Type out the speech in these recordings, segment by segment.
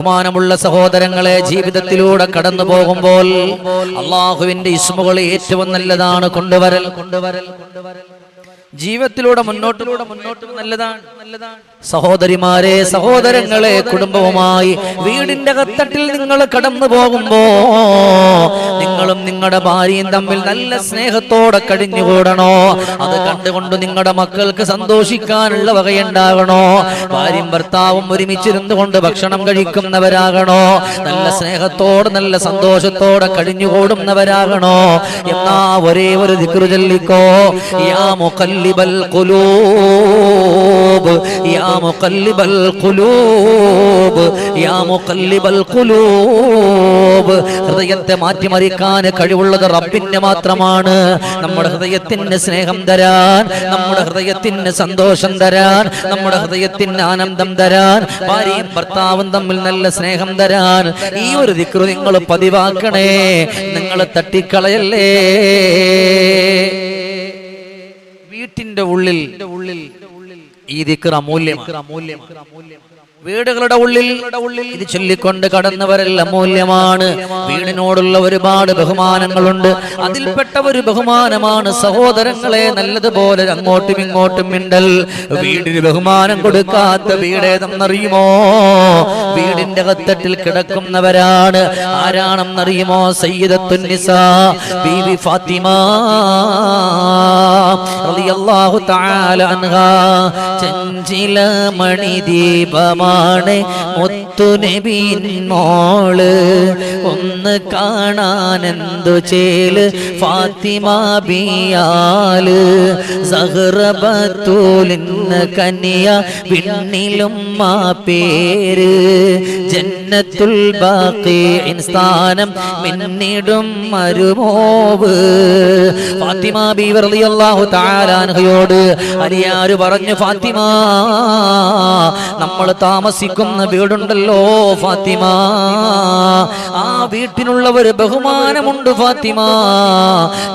ബഹുമാനമുള്ള സഹോദരങ്ങളെ ജീവിതത്തിലൂടെ കടന്നു പോകുമ്പോൾ അള്ളാഹുവിന്റെ ഇസ്മുകൾ ഏറ്റവും നല്ലതാണ് കൊണ്ടുവരൽ. കൊണ്ടുവരൽ കൊണ്ടുവരൽ. ജീവിതത്തിലൂടെ മുന്നോട്ടിലൂടെ മുന്നോട്ടും നല്ലതാണ് നല്ലതാണ്. സഹോദരിമാരെ സഹോദരങ്ങളെ കുടുംബവുമായി വീടിന്റെ കത്തട്ടിൽ നിങ്ങൾ കടന്നു പോകുമ്പോ നിങ്ങളും നിങ്ങളുടെ ഭാര്യയും തമ്മിൽ നല്ല സ്നേഹത്തോടെ കടിഞ്ഞുകൂടണോ അത് കണ്ടുകൊണ്ട് നിങ്ങളുടെ മക്കൾക്ക് സന്തോഷിക്കാനുള്ള വകയുണ്ടാകണോ? ഭാര്യയും ഭർത്താവും ഒരുമിച്ചിരുന്നു കൊണ്ട് ഭക്ഷണം കഴിക്കുന്നവരാകണോ? നല്ല സ്നേഹത്തോടെ നല്ല സന്തോഷത്തോടെ കടിഞ്ഞുകൂടുന്നവരാകണോ എന്നാ ഒരേ ഒരു ദിക്റ് ചൊല്ലിക്കോ. യാ മുഖല്ലിബൽ ഖുലൂബ്. യാ مقلب القلوب يا مقلب القلوب. ഹൃദയത്തെ മാറ്റിമറിക്കാൻ കഴിവുള്ളത് റബ്ബിന് മാത്രമാണ്. നമ്മുടെ ഹൃദയത്തിന് സ്നേഹം തരാൻ നമ്മുടെ ഹൃദയത്തിന് സന്തോഷം തരാൻ നമ്മുടെ ഹൃദയത്തിന് ആനന്ദം തരാൻ ഭാര്യയും ഭർത്താവും തമ്മിൽ നല്ല സ്നേഹം തരാൻ. ഈ ഒരു ദിക്രു നിങ്ങൾ പതിവാക്കണേ. നിങ്ങൾ തട്ടിക്കളയല്ലേ? വീട്ടിന്റെ ഉള്ളിൽ ഉള്ളിൽ ഈ ദിക്കർ അമൂല്യമാണ്. വീടുകളുടെ ഉള്ളിൽ ഇത് ചൊല്ലിക്കൊണ്ട് കടന്നവരെല്ലാം അമൂല്യമാണ്. വീടിനോടുള്ള ഒരുപാട് ബഹുമാനങ്ങളുണ്ട്. അതിൽപ്പെട്ട ഒരു ബഹുമാനമാണ് സഹോദരങ്ങളെ നല്ലതുപോലെ അങ്ങോട്ടും ഇങ്ങോട്ടും മിണ്ടൽ. വീടിന് ബഹുമാനം കൊടുക്കാത്ത വീടേതെന്നറിയുമോ? വീടിന്റെ കത്തട്ടിൽ കിടക്കുന്നവരാണ്. ആരാണെന്നറിയുമോ? സയ്യിദത്തുന്നിസാ ബീവി ഫാത്തിമ. റളിയല്ലാഹു തആല അൻഹ. ചഞ്ചില മണിദീപമാണ് മുത്തുനബിൻ മോൾ. ഒന്ന് കാണാൻ എന്തു ചേൽ ഫാത്തിമ ബിയാൽ. സഹറബത്തൂലിന്ന് കന്യ പിന്നിലും മാ പേര്. ജന്നത്തുൽ ബാഖീൻ സ്ഥാനം മിന്നിടും മരുമോവ്. ഫാത്തിമ ബീവി റളിയല്ലാഹു തആല അൻഹയോട് അലിയാര് പറഞ്ഞു ഫാത്തിമ നമ്മൾ താമസിക്കുന്ന വീടുണ്ടല്ലോ ഫാത്തിമ. ആ വീട്ടിനുള്ള ഒരു ബഹുമാനമുണ്ട് ഫാത്തിമ.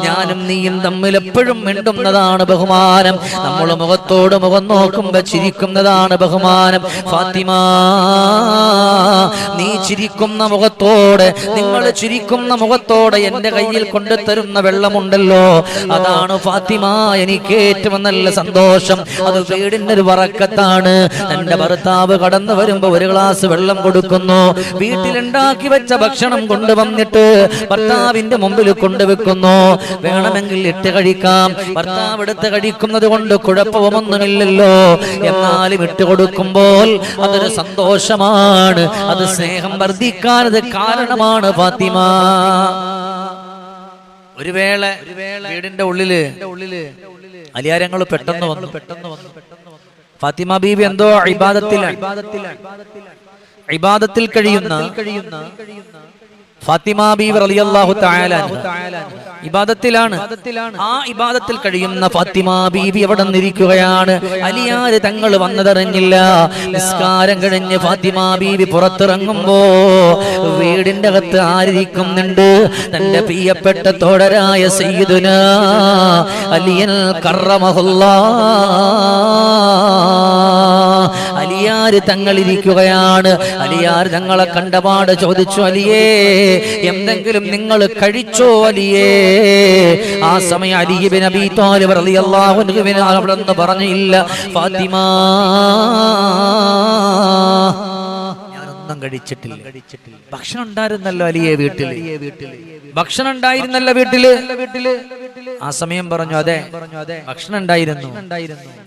ഞാനും നീയും തമ്മിൽ എപ്പോഴും മിണ്ടുന്നതാണ് ബഹുമാനം. നമ്മൾ മുഖത്തോട് മുഖം നോക്കുമ്പോ ചിരിക്കുന്നതാണ് ബഹുമാനം. ഫാത്തിമ നീ ചിരിക്കുന്ന മുഖത്തോടെ നിങ്ങൾ ചിരിക്കുന്ന മുഖത്തോടെ എന്റെ കയ്യിൽ കൊണ്ടു തരുന്ന വെള്ളമുണ്ടല്ലോ. അതാണ് ഫാത്തിമ. എനിക്ക് ഏറ്റവും നല്ല സന്തോഷം. അത് വീടിന്റെ ഒരു വറക്കത്താണ്. എന്റെ ഭർത്താവ് കടന്നു വരുമ്പോ ഒരു ഗ്ലാസ് വെള്ളം കൊടുക്കുന്നു. വീട്ടിലുണ്ടാക്കി വെച്ച ഭക്ഷണം കൊണ്ടുവന്നിട്ട് ഭർത്താവിന്റെ മുമ്പിൽ കൊണ്ടുവെക്കുന്നു. വേണമെങ്കിൽ ഇട്ട് കഴിക്കാം. ഭർത്താവ് എടുത്ത് കഴിക്കുന്നത് കൊണ്ട് കുഴപ്പമൊന്നുമില്ലല്ലോ. എന്നാലും ഇട്ട് കൊടുക്കുമ്പോൾ അതൊരു സന്തോഷമാണ്. അത് സ്നേഹം വർദ്ധിക്കാൻ അത് കാരണമാണ് ഫാത്തിമ. ഒരു വേള വീടിന്റെ ഉള്ളിൽ അലിയാരങ്ങൾ പെട്ടെന്ന് വന്നു. പെട്ടെന്ന് വന്നു. ഫാത്തിമ ബീബി എന്തോ ഇബാദത്തിലാണ്. ഇബാദത്തിൽ കഴിയുന്ന ഫാത്തിമ ബീവി റളിയല്ലാഹു തആല ഇബാദത്തിലാണ്. ആ ഇബാദത്തിൽ കഴിയുന്ന ഫാത്തിമ ബീവി എവിടെ നിന്നിരിക്കുകയാണ്? അലിയാര് തങ്ങൾ വന്നതറിഞ്ഞില്ല. നിസ്കാരം കഴിഞ്ഞ് ഫാത്തിമ ബീവി പുറത്തിറങ്ങുമ്പോ വീടിന്റെ അകത്ത് ആരിക്കുന്നുണ്ട് തന്റെ പ്രിയപ്പെട്ട തോടരായ സയ്യിദുന അലിയൻ കറമഹുല്ലാ. അലിയാര് തങ്ങളിരിക്കുകയാണ്. അലിയാർ തങ്ങളെ കണ്ടപാട് ചോദിച്ചു അലിയേ എന്തെങ്കിലും നിങ്ങൾ കഴിച്ചോ അലിയേ? ആ സമയം അലിബിൻ അബി അവിടെ പറഞ്ഞില്ല ഫാത്തിമ ഒന്നും കഴിച്ചിട്ടില്ല. ഭക്ഷണം ഉണ്ടായിരുന്നല്ലോ അലിയെ വീട്ടിൽ ഭക്ഷണം ഉണ്ടായിരുന്നല്ലോ വീട്ടിൽ വീട്ടിൽ. ആ സമയം പറഞ്ഞു അതെ. ഭക്ഷണം ഉണ്ടായിരുന്നു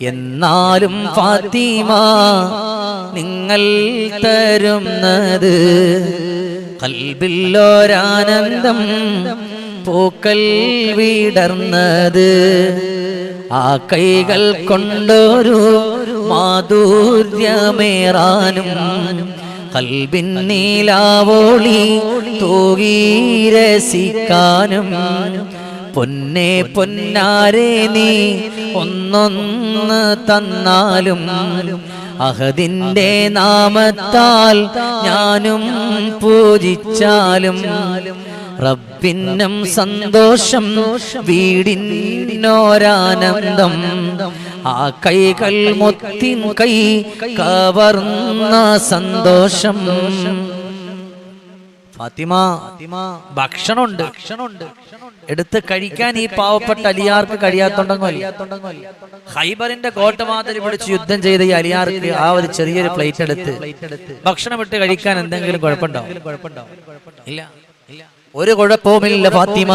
എന്നാലും ഫാത്തിമ നിങ്ങൾ തരുന്നത് കൽബില്ലോരാനന്ദം പൂക്കൽ വിടർന്നത്. ആ കൈകൾ കൊണ്ടൊരു മാധുര്യമേറാനും കൽബിൻ നീലാവോളി തൂകീരസിക്കാനും പൊന്നെ പൊന്നാരെ നീ. ഒന്നൊന്ന് തന്നാലും അഹദിന്റെ നാമത്താൽ ഞാനും പൂജിച്ചാലും റബ്ബിന്നം സന്തോഷം വീടിനോരാനന്ദം. ആ കൈകൾ മുത്തിൻ കൈ കവർന്ന സന്തോഷം. ഫാത്തിമ ഭക്ഷണമുണ്ട്. ഭക്ഷണമുണ്ട്. എടുത്ത് കഴിക്കാൻ ഈ പാവപ്പെട്ട അലിയാർക്ക് കഴിയാത്തോണ്ടെങ്കിൽ ഹൈബറിന്റെ കോട്ടമാതിരി പിടിച്ച് യുദ്ധം ചെയ്ത ഈ അലിയാർക്ക് ആ ഒരു ചെറിയൊരു പ്ലേറ്റ് എടുത്ത് ഭക്ഷണം ഇട്ട് കഴിക്കാൻ എന്തെങ്കിലും കുഴപ്പമുണ്ടോ? ഇല്ല. ഇല്ല. ഒരു കുഴപ്പവുമില്ല ഫാത്തിമ.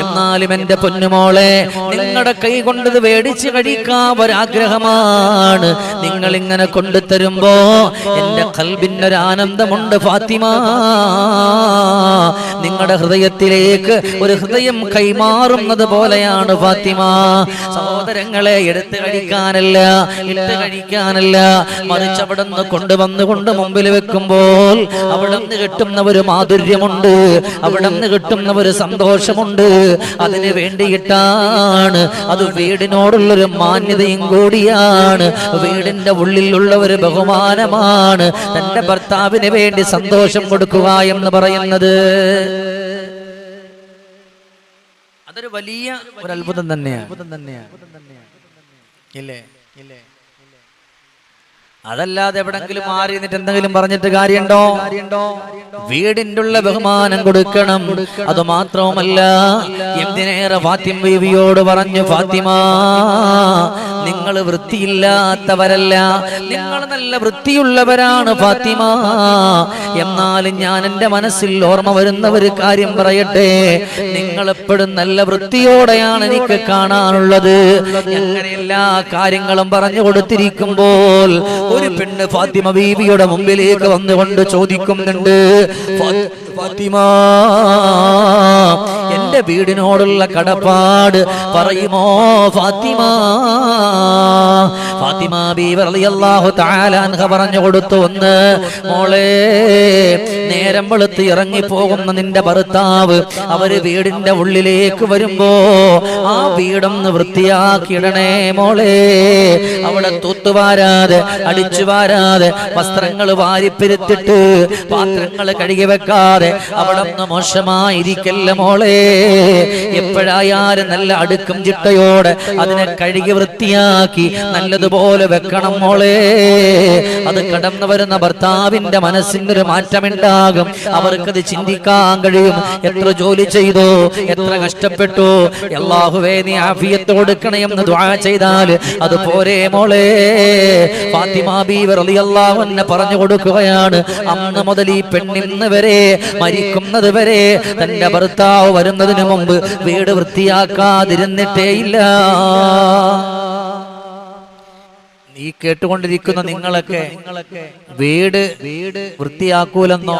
എന്നാലും എന്റെ പൊന്നുമോളെ നിങ്ങളുടെ കൈ കൊണ്ടത് മേടിച്ചു കഴിക്കാൻ ഒരാഗ്രഹമാണ്. നിങ്ങൾ ഇങ്ങനെ കൊണ്ടു തരുമ്പോ എന്റെ കൽബിനൊരു ആനന്ദമുണ്ട് ഫാത്തിമ. നിങ്ങളുടെ ഹൃദയത്തിലേക്ക് ഒരു ഹൃദയം കൈമാറുന്നത് പോലെയാണ് ഫാത്തിമ. സഹോദരങ്ങളെ എടുത്ത് കഴിക്കാനല്ല ഇട്ട് കഴിക്കാനല്ല. മറിച്ച് അവിടെ നിന്ന് കൊണ്ടുവന്നുകൊണ്ട് മുമ്പിൽ വെക്കുമ്പോൾ അവിടെ നിന്ന് കിട്ടുന്ന ഒരു മാധുര്യമുണ്ട് അവിടെ നിന്ന് കിട്ടുന്ന ഒരു സന്തോഷമുണ്ട്. അതിന് വേണ്ടിയിട്ടാണ്. അത് വീടിനോടുള്ളൊരു മാന്യതയും കൂടിയാണ്. വീടിന്റെ ഉള്ളിലുള്ള ഒരു ബഹുമാനമാണ്. തന്റെ ഭർത്താവിന് വേണ്ടി സന്തോഷം കൊടുക്കുക എന്ന് പറയുന്നത്. അതൊരു വലിയ ഒരു അത്ഭുതം തന്നെയാണ്. അത്ഭുതം തന്നെയാണ്. ഇല്ലേ? ഇല്ലേ? അതല്ലാതെ എവിടെങ്കിലും മാറി നിന്നിട്ട് എന്തെങ്കിലും പറഞ്ഞിട്ട് കാര്യമുണ്ടോ? വീടിന്റെ ഉള്ള ബഹുമാനം കൊടുക്കണം. അത് മാത്രവുമല്ല എന്തിനേറെ ഫാത്തിമ ബീവിയോട് പറഞ്ഞു ഫാത്തിമ നിങ്ങൾ വൃത്തിയില്ലാത്തവരല്ല. നിങ്ങൾ നല്ല വൃത്തിയുള്ളവരാണ് ഫാത്തിമ. എന്നാലും ഞാൻ എന്റെ മനസ്സിൽ ഓർമ്മ വരുന്ന ഒരു കാര്യം പറയട്ടെ. നിങ്ങൾ എപ്പോഴും നല്ല വൃത്തിയോടെയാണ് എനിക്ക് കാണാനുള്ളത്. അങ്ങനെ എല്ലാ കാര്യങ്ങളും പറഞ്ഞു കൊടുത്തിരിക്കുമ്പോൾ ഒരു പെണ്ണ് ഫാത്തിമ ബീവിയുടെ മുമ്പിലേക്ക് വന്നുകൊണ്ട് ചോദിക്കുന്നുണ്ട് "ഫാ- ഫാത്തിമ എന്റെ വീടിനോടുള്ള കടപ്പാട് പറയുമോ ഫാത്തിമ? ഫാത്തിമ ബീവർ അൻഹ പറഞ്ഞു കൊടുത്തു ഒന്ന് മോളെ നേരം വെളുത്ത് ഇറങ്ങിപ്പോകുന്ന നിന്റെ ഭർത്താവ് അവർ വീടിന്റെ ഉള്ളിലേക്ക് വരുമ്പോ ആ വീടൊന്ന് വൃത്തിയാക്കിയിടണേ മോളെ. അവിടെ തൂത്തുവാരാതെ അടിച്ചു വാരാതെ വസ്ത്രങ്ങൾ വാരിപ്പെരുത്തിട്ട് പാത്രങ്ങൾ കഴുകി വെക്കാതെ അവിടെ മോശമായിരിക്കല്ല മോളെ. എപ്പോഴായാലും നല്ല അടുക്കും ചിട്ടയോടെ അതിനെ കഴുകി വൃത്തിയാക്കി നല്ലതുപോലെ വെക്കണം മോളെ. അത് കടന്നു വരുന്ന ഭർത്താവിന്റെ മനസ്സിന്റെ ഒരു മാറ്റമുണ്ടാകും. അവർക്കത് ചിന്തിക്കാൻ കഴിയും. എത്ര ജോലി ചെയ്തു എത്ര കഷ്ടപ്പെട്ടു. അല്ലാഹുവേ നീ ആഫിയത്ത് കൊടുക്കണേ എന്ന് ദുആ ചെയ്താൽ അത് പോരെ മോളെ. ഫാത്തിമ പറഞ്ഞു കൊടുക്കുകയാണ്. അന്ന് മുതൽ ഈ പെണ്ണിന്ന് വരെ മരിക്കുന്നത് വരെ തന്റെ ഭർത്താവ് വരുന്നതിന് മുമ്പ് വീട് വൃത്തിയാക്കാതിരുന്നിട്ടേ ഇല്ല. ഈ കേട്ടുകൊണ്ടിരിക്കുന്ന നിങ്ങളൊക്കെ വീട് വീട് വൃത്തിയാക്കൂലെന്നോ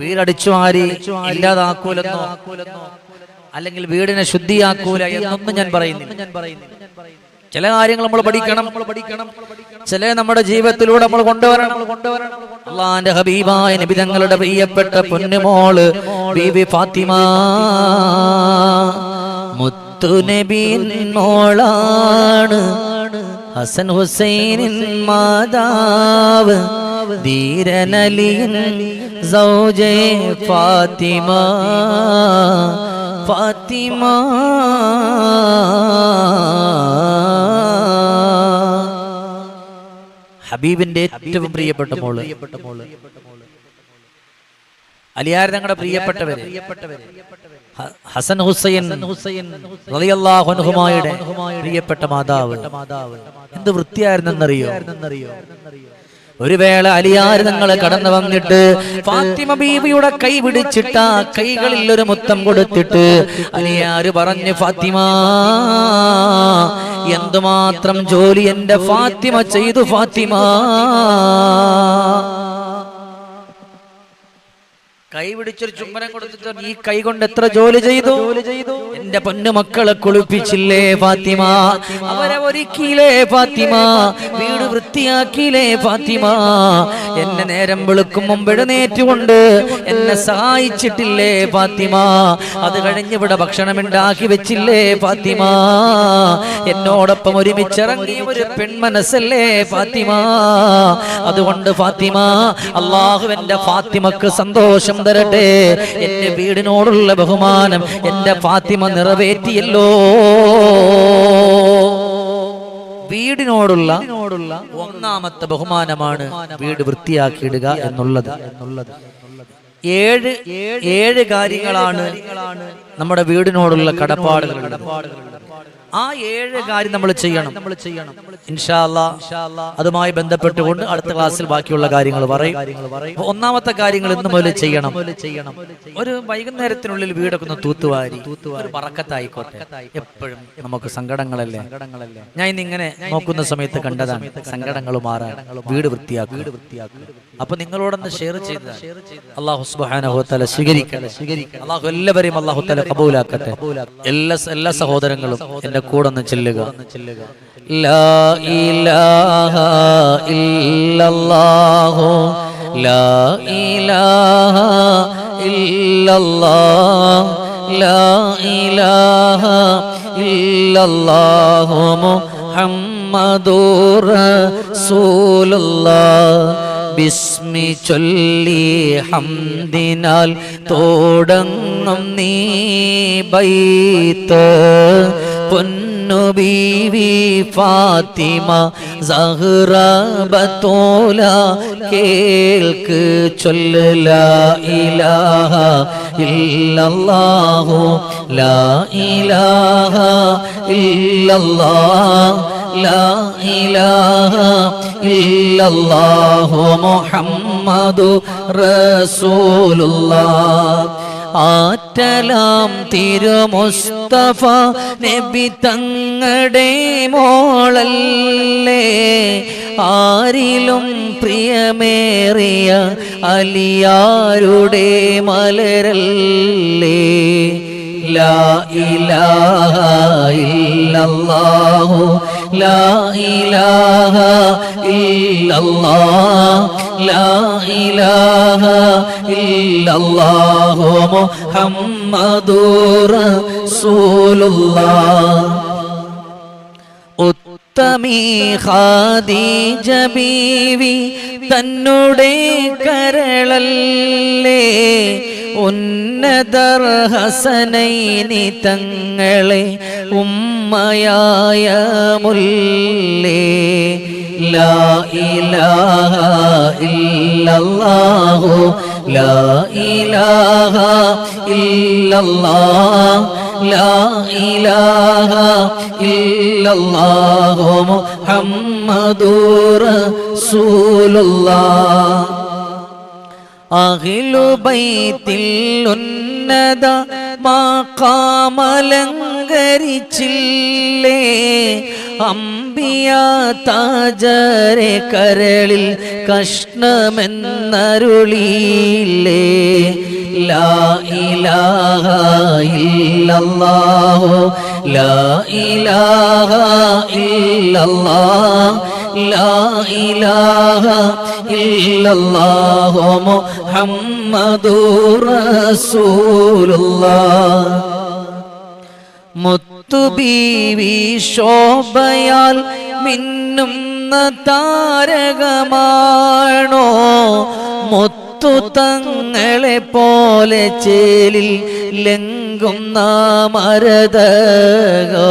വീടടിച്ചു മാറി ഇല്ലാതാക്കൂലെന്നോ അല്ലെങ്കിൽ വീടിനെ ശുദ്ധിയാക്കൂല എന്നൊന്നും ഞാൻ പറയുന്നില്ല. ചില കാര്യങ്ങൾ നമ്മൾ പഠിക്കണം. ചില നമ്മുടെ ജീവിതത്തിലൂടെ നമ്മൾ കൊണ്ടുവരണം. കൊണ്ടുവരണം. അള്ളാന്റെ ഹബീബായ നിബിതങ്ങളുടെ പ്രിയപ്പെട്ട പൊന്നുമോൾ ബീബി ഫാത്തിമ. മുത്തു മോളാണ് ഹസൻ ഹുസൈനിൻ മാതാവ്. ധീരനലിയൻ സൗജയ ഫാത്തിമ. ഫാത്തിമ. ഹബീബിന്റെ ഏറ്റവും പ്രിയപ്പെട്ട മോൾ. അലിയാർ ഞങ്ങളുടെ പ്രിയപ്പെട്ടവര്. ഹസൻ ഹുസൈൻ റളിയല്ലാഹു അൻഹുമായുടെ പ്രിയപ്പെട്ട മാതാവ്. എന്ത് വൃത്തിയായിരുന്നെന്നറിയോ? ഒരു വേള അലിയാർ തങ്ങളെ കടന്നു വന്നിട്ട് ഫാത്തിമ ബീവിയുടെ കൈ പിടിച്ചിട്ട കൈകളിൽ ഒരു മുത്തം കൊടുത്തിട്ട് അലിയാര് പറഞ്ഞു ഫാത്തിമ എന്തുമാത്രം ജോലി എന്റെ ഫാത്തിമ ചെയ്തു ഫാത്തിമ കൈ പിടിച്ചൊരു ചുംബനം കൊടുത്തിട്ട് ഈ കൈ കൊണ്ട് എത്ര ജോലി ചെയ്തു? എന്റെ പൊന്നു മക്കളെ കുളിപ്പിച്ചില്ലേ ഫാത്തിമ? അവരെ ഒരുക്കിയില്ലേ ഫാത്തിമ? വീട് വൃത്തിയാക്കിയില്ലേ ഫാത്തിമ? എന്നെ നേരം വെളുക്കും മുമ്പ് എഴുന്നേറ്റുകൊണ്ട് എന്നെ സഹായിച്ചിട്ടില്ലേ ഫാത്തിമ? അത് കഴിഞ്ഞിവിടെ ഭക്ഷണം ഉണ്ടാക്കി വെച്ചില്ലേ ഫാത്തിമ? എന്നോടൊപ്പം ഒരുമിച്ചിറങ്ങിയ ഒരു പെൺമനസ്സല്ലേ ഫാത്തിമ? അതുകൊണ്ട് ഫാത്തിമ അള്ളാഹു എന്റെ ഫാത്തിമക്ക് സന്തോഷം തരട്ടെ എന്റെ വീടിനോടുള്ള ബഹുമാനം എന്റെ ഫാത്തിമ നിറവേറ്റിയല്ലോ. വീടിനോടുള്ള ഒന്നാമത്തെ ബഹുമാനമാണ് വീട് വൃത്തിയാക്കിയിടുക എന്നുള്ളത്. എന്നുള്ളത്. ഏഴ് ഏഴ് കാര്യങ്ങളാണ് നമ്മുടെ വീടിനോടുള്ള കടപ്പാടുകൾ ആ ഏഴ് കാര്യം നമ്മൾ ചെയ്യണം. നമ്മൾ ചെയ്യണം അതുമായി ബന്ധപ്പെട്ടുകൊണ്ട് അടുത്ത ക്ലാസ്സിൽ ബാക്കിയുള്ള കാര്യങ്ങൾ പറയും. ഒന്നാമത്തെ കാര്യങ്ങൾ ഇന്ന് മുതൽ ചെയ്യണം. ചെയ്യണം ഒരു വൈകുന്നേരത്തിനുള്ളിൽ വീടൊക്കെ ഒന്ന് തൂത്തുവാരി ഒരു പറക്കത്തായിക്കോട്ടെ. എപ്പോഴും നമുക്ക് സങ്കടങ്ങളല്ലേ? ഞാൻ ഇന്ന് ഇങ്ങനെ നോക്കുന്ന സമയത്ത് കണ്ടതാണ് സങ്കടങ്ങൾ മാറാൻ വീട് വൃത്തിയാക്കുക. അപ്പൊ നിങ്ങളോടൊന്ന് ഷെയർ ചെയ്ത അള്ളാഹു സുബ്ഹാനഹു തആല സ്വീകരിക്കട്ടെ. സ്വീകരിക്കട്ടെ അള്ളാഹു എല്ലാവരെയും അള്ളാഹു തആല കബൂലാക്കട്ടെ. എല്ലാ എല്ലാ സഹോദരങ്ങളും കൂടെ ഒന്ന് ചെല്ലുക. ബിസ്മി ചൊല്ലി ഹംദിനാൽ തോടങ്ങും നീ ബൈത്ത്. പൊന്നു ബീവി ഫാത്തിമ സഹ്റ ബത്തോല കേൾക്ക് ചൊല്ല ഇലാഹ ഇല്ലല്ലാഹു ലാ ഇലാഹ ഇല്ലല്ലാഹ് ലാ ഇലാഹ ഇല്ലല്ലാഹു മുഹമ്മദു റസൂലുള്ളാഹ് ആറ്റലാം തിരുമുസ്തഫ നബി തങ്ങടെ മോളല്ലേ. ആരിലും പ്രിയമേറിയ അലിയാരുടെ മലരല്ലേ. ലാ ഇലാഹ ഇല്ലല്ലാഹു ലാ ഇലാഹ ഇല്ലല്ലാഹ് ലാ ഇലാഹ ഇല്ലല്ലാഹു മുഹമ്മദുർ റസൂലുള്ളാഹ്. ഉത്തമീ ഖാദീജ ബീവി തന്നുടെ കരളല്ലേ ഉന്നതർ ഹസനൈനി തങ്ങളെ ഉമ്മയായ മുല്ലേ. ലാ ഇലാഹ ഇല്ലല്ലാഹു. ലാ ഇലാഹ ഇല്ലല്ലാഹ്. ലാ ഇലാഹ ഇല്ലല്ലാഹു മുഹമ്മദുർ റസൂലുള്ളാഹ് അഖിലു ബൈത്തിൽ ഉന്നത മാക്കാമലങ്കരിച്ചില്ലേ? അമ്പിയ താജരെ കരളിൽ കഷ്ണമെന്നരുളിയില്ലേ? ലാ ഇലാഹ ഇല്ലല്ലാഹു ലാ ഇലാഹ ഇല്ലല്ലാഹ്. മുത്തുബീവി ശോഭയാൽ മിന്നുന്ന താരകമാണോ? മുത്തു തങ്ങളെ പോലെ ചേലിൽ ലംഘുന്ന മരതകോ?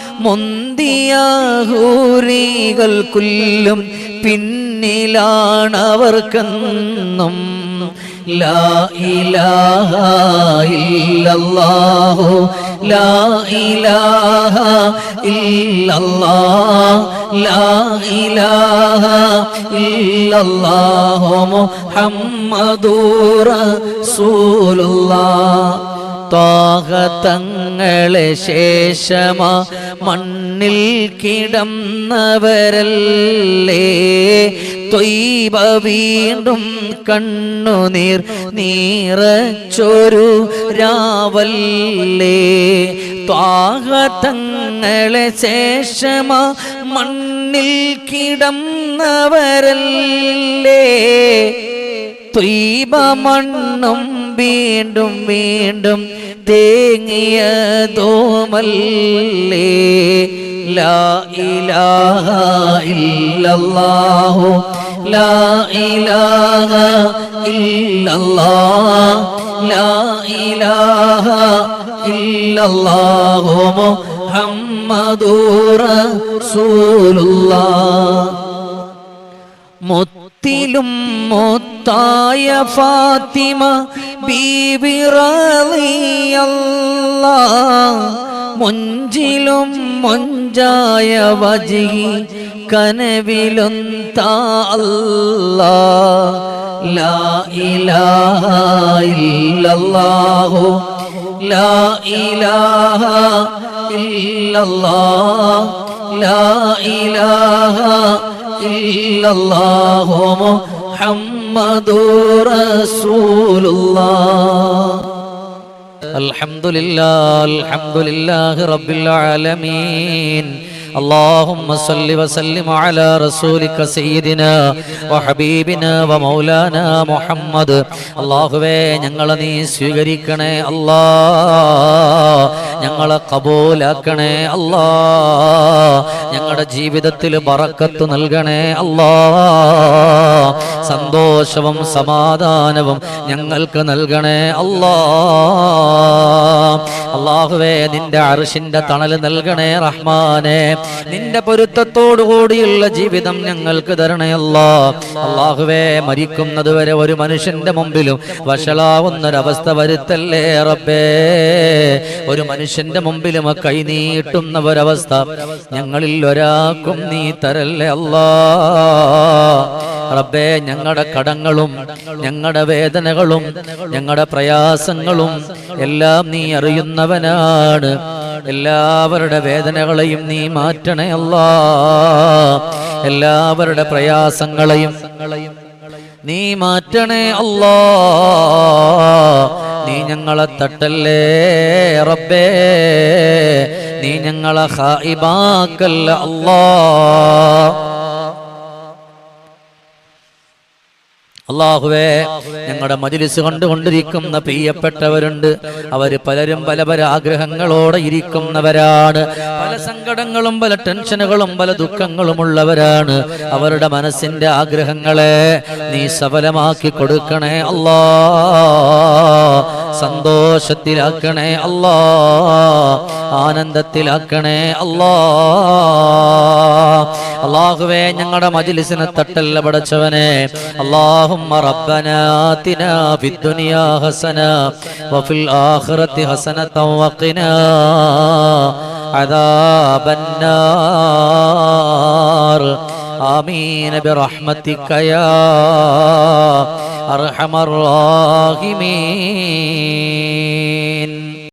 മുന്തിയാഹൂരികൾ കുല്ലും പിന്നിലാണവർക്കെന്നും ലാ ഇലാഹ ഇല്ലല്ലാഹു ലാ ഇലാഹ ഇല്ലല്ലാഹ് ലാ ഇലാഹ ത്വാഹതങ്ങളെ ശേഷമാ മണ്ണിൽ കിടന്നവരല്ലേ? തൊയ്ബ വീണ്ടും കണ്ണുനീർ നീറച്ചൊരു രാവല്ലേ? ത്വാഹതങ്ങളെ ശേഷമാ മണ്ണിൽ കിടന്നവരല്ലേ? ത്വീപ മണ്ണും വീണ്ടും വീണ്ടും തേങ്ങിയതോമല്ലേ ലാ ഇലാഹ ഇല്ലല്ലാഹു. ലാ ഇലാഹ ഇല്ലല്ലാഹ്. ലാ ഇലാഹ ഇല്ലല്ലാഹു മുഹമ്മദു റസൂലുള്ളാഹ്. മുത്തിലും മുത്തായ ഫാത്തിമ റളിയല്ല മുഞ്ചിലും മുഞ്ചായ വജി കനവിലും താ അല്ലാ ലാ ഇലാഹ ഇല്ലല്ലാഹു ലാ ഇലാഹ ഇല്ലല്ലാഹ് ലാ ഇലാഹ ഇല്ലല്ലാഹു. മുഹമ്മദുർ റസൂലുള്ളാഹ് الحمد لله الحمد لله رب العالمين اللهم صل وسلم على رسولك سيدنا وحبيبنا ومولانا محمد അള്ളാഹുവേ ഞങ്ങളെ നീ സ്വീകരിക്കണേ അല്ലാ ഞങ്ങളെ കബൂലാക്കണേ അല്ലാ. ഞങ്ങളുടെ ജീവിതത്തിൽ പറക്കത്ത് നൽകണേ അല്ലാ. സന്തോഷവും സമാധാനവും ഞങ്ങൾക്ക് നൽകണേ അല്ലാ. അള്ളാഹുവേ നിന്റെ അറിഷിന്റെ തണൽ നൽകണേ റഹ്മാനെ. നിന്റെ പൊരുത്തത്തോടു കൂടിയുള്ള ജീവിതം ഞങ്ങൾക്ക് തരണേ അല്ലാ. അള്ളാഹുവേ മരിക്കുന്നത് വരെ ഒരു മനുഷ്യന്റെ മുമ്പിലും വഷളാവുന്നൊരവസ്ഥ വരുത്തല്ലേ റബ്ബേ. ഒരു മനുഷ്യന്റെ മുമ്പിലും കൈ നീട്ടുന്ന ഒരവസ്ഥ ഞങ്ങളിൽ ഒരാൾക്കും നീ തരല്ലേ അല്ലാ. റബ്ബേ ഞങ്ങളുടെ കടങ്ങളും ഞങ്ങളുടെ വേദനകളും ഞങ്ങളുടെ പ്രയാസങ്ങളും എല്ലാം നീ അറിയുന്നവനാണ്. എല്ലാവരുടെ വേദനകളെയും നീ മാറ്റണേ അല്ലാ. എല്ലാവരുടെ പ്രയാസങ്ങളെയും നീ മാറ്റണേ അല്ലാ. നീ ഞങ്ങളെ തട്ടല്ലേ റബ്ബേ. നീ ഞങ്ങളെ ഹായിബാക്കല്ല അല്ലാ. അള്ളാഹുവേ ഞങ്ങളുടെ മജിലിസ് കണ്ടുകൊണ്ടിരിക്കുന്ന പ്രിയപ്പെട്ടവരുണ്ട്. അവർ പലരും പല പല ആഗ്രഹങ്ങളോടെ ഇരിക്കുന്നവരാണ്. പല സങ്കടങ്ങളും പല ടെൻഷനുകളും പല ദുഃഖങ്ങളും ഉള്ളവരാണ്. അവരുടെ മനസ്സിന്റെ ആഗ്രഹങ്ങളെ നീ സഫലമാക്കി കൊടുക്കണേ അല്ലാ. സന്തോഷത്തിലാക്കണേ അല്ലാ ആനന്ദത്തിലാക്കണേ അല്ലാ അള്ളാഹുവേ ഞങ്ങളുടെ മജിലിസിനെ തട്ടല്ല പടച്ചവനെ. അള്ളാഹുമ്മ റബ്ബന ആതിന ഫിദ്ദുനിയ ഹസന വഫിൽ ആഖിറതി ഹസന വഖിന അദാബന്നാർ ആമീൻ. ബിറഹ്മതിക യാ أرحم الراحمين.